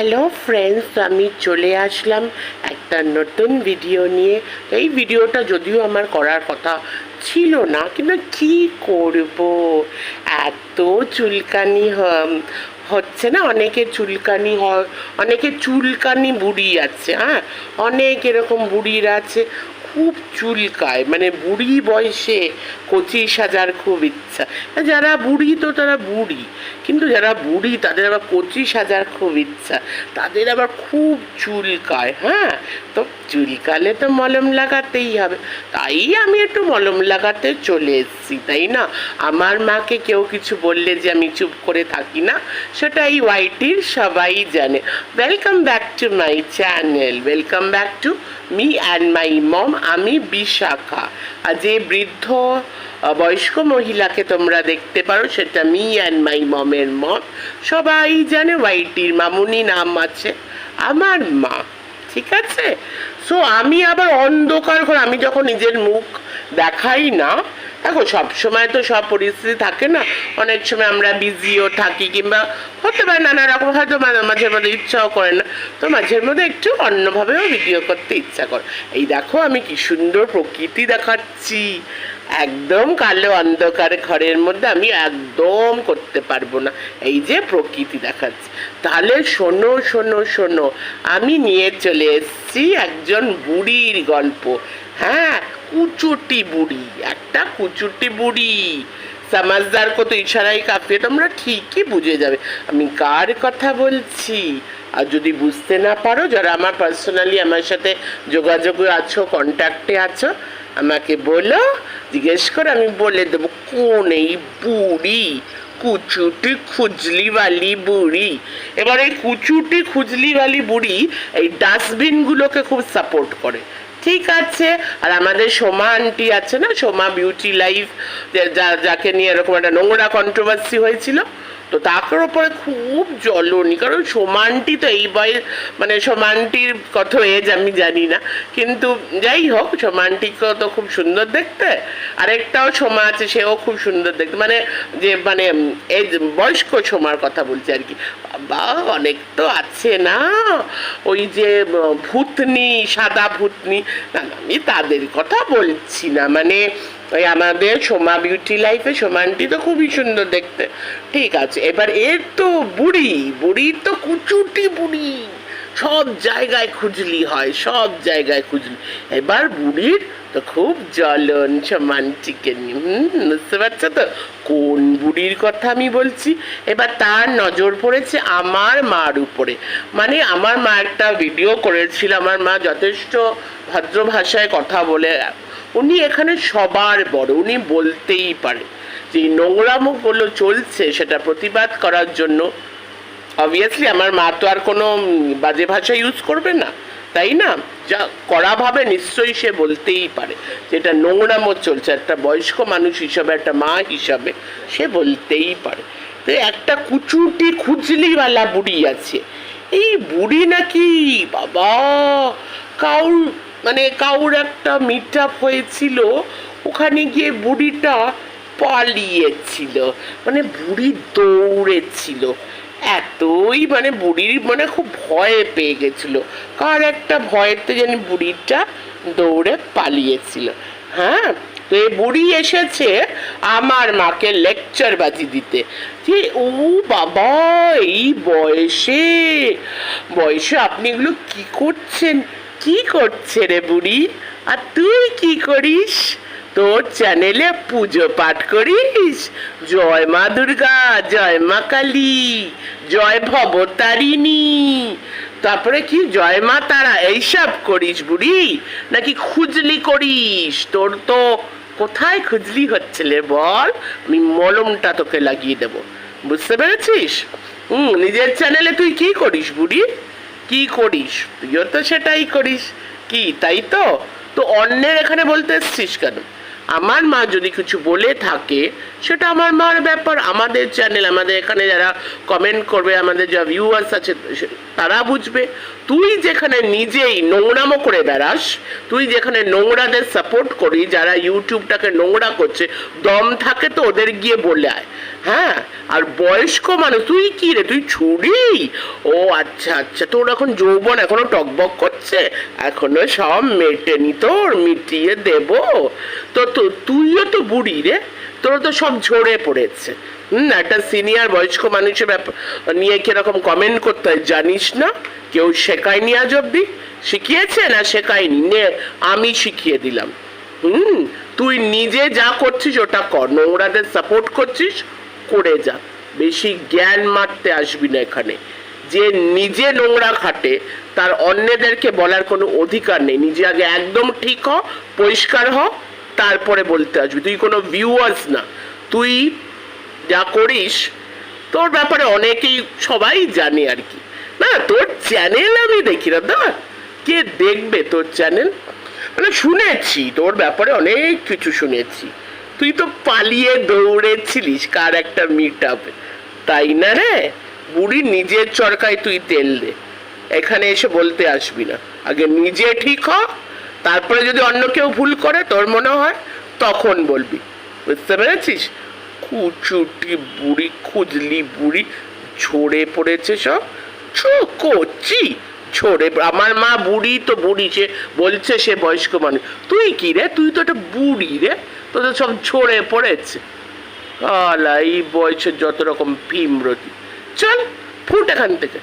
Hello friends আমি চলে আসলাম একটা নতুন ভিডিও নিয়ে। এই ভিডিওটা যদিও আমার করার কথা ছিল না, কিন্তু কি করব? এত চুলকানি হচ্ছে না? অনেকে চুলকানি হয়, অনেকে চুলকানি বুড়ি আছে হ্যাঁ? অনেক এরকম বুড়ির আছে খুব চুলকায় মানে বুড়ি বয়সে কচি সাজার খুব ইচ্ছা। যারা বুড়ি তো তারা বুড়ি। কিন্তু যারা বুড়ি, তাদের আবার কচি সাজার খুব ইচ্ছা। তাদের আবার খুব চুলকায় হ্যাঁ? তো চুলকালে তো মলম লাগাতেই হবে। তাই আমি একটু মলম লাগাতে চলে এসেছি, তাই না? আমার মাকে কেউ কিছু বললে যে আমি চুপ করে থাকি না সেটা এই ওয়াইটির সবাই জানে। Welcome back to my channel welcome back to me and my mom আমি বিশাখা। আর যে বৃদ্ধ বয়স্ক মহিলাকে তোমরা দেখতে পারো, সেটা মি অ্যান্ড মাই মমের মম। সবাই জানে ওয়াইটির মামুনি নাম আছে আমার মা, ঠিক আছে? সো আমি আবার অন্ধকার ঘর, আমি যখন নিজের মুখ দেখাই না দেখো সবসময় তো সব পরিস্থিতি থাকে না। অনেক সময় আমরা বিজিও থাকি কিংবা হতে পারে নানা রকম, হয়তো মাঝে মধ্যে ইচ্ছাও করে না। তো মাঝের মধ্যে একটু অন্যভাবেও ভিডিও করতে ইচ্ছা করে। এই দেখো আমি কি সুন্দর প্রকৃতি দেখাচ্ছি। একদম কালো অন্ধকার ঘরের মধ্যে আমি একদম করতে পারব না। এই যে প্রকৃতি দেখাচ্ছি। তাহলে শোনো শোনো শোনো। আমি নিয়ে চলে এসেছি একজন বুড়ির গল্প। হ্যাঁ কুচুটি বুড়ি, একটা কুচুটি বুড়ি। সমাজদার কত ইশারাই কাফিয়ে তোমরা ঠিকই বুঝে যাবে। আমি কার কথা বলছি? আর যদি বুঝতে না পারো, যারা আমার পার্সোনালি আমার সাথে যোগাযোগে আছো কন্ট্যাক্টে আছো, আমাকে বলো, জিজ্ঞেস করে আমি বলে দেবো, কোন এই বুড়ি? কুচুটি খুজলিওয়ালি বুড়ি। এবার এই কুচুটি খুজলিওয়ালি বুড়ি এই ডাস্টবিনগুলোকে খুব সাপোর্ট করে। ঠিক আছে। আর আমাদের সোমা আন্টি আছে না? সোমা বিউটি লাইফ যাকে নিয়ে এরকম একটা নোংরা কন্ট্রোভার্সি হয়েছিল। তো তার ওপরে খুব জ্বলনি কারণ সমানটি তো এই বয়স মানে সমানটির কত এজ আমি জানি না। কিন্তু যাই হোক সোমানটিকেও তো খুব সুন্দর দেখতে। আরেকটাও সোমা আছে সেও খুব সুন্দর দেখতে। মানে যে মানে এই বয়স্ক সোমার কথা বলছি আর কি। বাবা অনেক তো আছে না। ওই যে ভূতনি সাদা ভূতনি। না, আমি তাদের কথা বলছি না। মানে ওই আমাদের সোমা বিউটি লাইফে সোমানটি তো খুবই সুন্দর দেখতে। ঠিক আছে, এবার এর তো বুড়ি, বুড়ির তো কুচুটি বুড়ি। সব জায়গায় খুঁজলি হয়, সব জায়গায় খুঁজলি। এবার বুড়ির তো খুব জ্বলন সমানটিকে বুঝতে পারছ তো? কোন বুড়ির কথা আমি বলছি? এবার তার নজর পড়েছে আমার মার উপরে। মানে আমার মা একটা ভিডিও করেছিল, আমার মা যথেষ্ট ভদ্র ভাষায় কথা বলে। উনি এখানে সবার বড়, উনি বলতেই পারে। যে এই নোংরামোগুলো চলছে, সেটা প্রতিবাদ করার জন্য অবভিয়াসলি আমার মা তো আর কোনো বাজে ভাষা ইউজ করবে না, তাই না? যা করা ভাবে নিশ্চয়ই সে বলতেই পারে যেটা নোংরামো চলছে। একটা বয়স্ক মানুষ হিসাবে, একটা মা হিসাবে সে বলতেই পারে। তো একটা কুচুটি খুজলিওয়ালা বুড়ি আছে। এই বুড়ি নাকি, বাবা, কাউর মানে কাউর একটা মিট আপ হয়েছিল, ওখানে গিয়ে বুড়িটা পালিয়েছিল মানে বুড়ি দৌড়েছিল। এতই মানে বুড়ির মানে খুব ভয়ে পেয়ে গেছিল। কার একটা ভয়েতে যেন বুড়িটা দৌড়ে পালিয়েছিল। হ্যাঁ তো এই বুড়ি এসেছে আমার মাকে লেকচার বাজি দিতে। যে, ও বাবা, এই বয়সে বয়সে আপনি এগুলো কি করছেন? কি করছে রে বুড়ি? আর তুই কি করিস? তোর চ্যানেলে পুজো পাঠ করিস। জয় মা দুর্গা, জয় মা কালী, জয় ভবতারিণী। তারপরে কি, জয় মা তারা, এইসব করিস বুড়ি? নাকি খুজলি করিস? তোর তো কোথায় খুজলি হচ্ছে রে বল? আমি মলমটা তোকে লাগিয়ে দেব। বুঝতে পেরেছিস? হুম, নিজের চ্যানেলে তুই কি করিস বুড়ি? কি করিস? তুইও তো সেটাই করিস। কি, তাই তো? তো অন্যের এখানে বলতে এসছিস কেন? আমার মা যদি কিছু বলে থাকে, সেটা আমার মার ব্যাপার, আমাদের চ্যানেল আমাদের এখানে যারা কমেন্ট করবে, আমাদের যা ভিউয়ার্স আছে তারা বুঝবে। তুই যেখানে নিজেই নোংরামো করে বেড়াস, তুই যেখানে নোংরাদের সাপোর্ট করি যারা ইউটিউবটাকে নোংরা করছে, দম থাকে তো ওদের গিয়ে বলে আয়। হ্যাঁ? আর বয়স্ক মানুষ, তুই কি রে? তুই ছুরি? ও আচ্ছা আচ্ছা তোর এখন যৌবন এখনও টকবক করছে? এখনও সব মেটেনি তোর, মিটিয়ে দেব। তো তো তুইও তো বুড়ি রে? তোর তো সব ঝরে পড়েছে। হুম, একটা সিনিয়র বয়স্ক মানুষের ব্যাপার নিয়ে কীরকম কমেন্ট করতে হয় জানিস না? কেউ শেখায়নি আজ অব্দি? শিখিয়েছে না শেখায়নি? নে, আমি শিখিয়ে দিলাম। হুম, তুই নিজে যা করছিস ওটা কর, নোংরাদের সাপোর্ট করছিস, করে যা। বেশি জ্ঞান মারতে আসবি না এখানে। যে নিজে নোংরা খাটে, তার অন্যদেরকে বলার কোনো অধিকার নেই। নিজে আগে একদম ঠিক হ, পরিষ্কার হ তারপরে বলতে আসবি। তুই কোনো ভিউয়ার্স না। তুই যা করিস, তোর ব্যাপারে অনেকেই সবাই জানে আর কি। না, তোর চ্যানেল আমি দেখি না। দা কে দেখবে তোর চ্যানেল মানে শুনেছি, তোর ব্যাপারে অনেক কিছু শুনেছি। তুই তো পালিয়ে দৌড়েছিলিস, কার একটা মিট আপে তাই না রে? বুড়ি নিজের চরকায় তুই তেল দে। এখানে এসে বলতে আসবি না। আগে নিজে ঠিক হ তারপরে যদি অন্য কেউ ভুল করে, তোর মনে হয়, তখন বলবি। বুঝতে পেরেছিস? কুচুটি বুড়ি, খুজলি বুড়ি, ঝরে পড়েছে সব। ছু, কচি, ঝরে আমার মা বুড়ি তো বুড়ি, সে বলছে সে বয়স্ক মানুষ। তুই কি রে? তুই তো একটা বুড়ি রে। তোদের সব ঝরে পড়েছে। আলা এই বয়সের যত রকম ভীমরতি চল, ফুট এখান থেকে।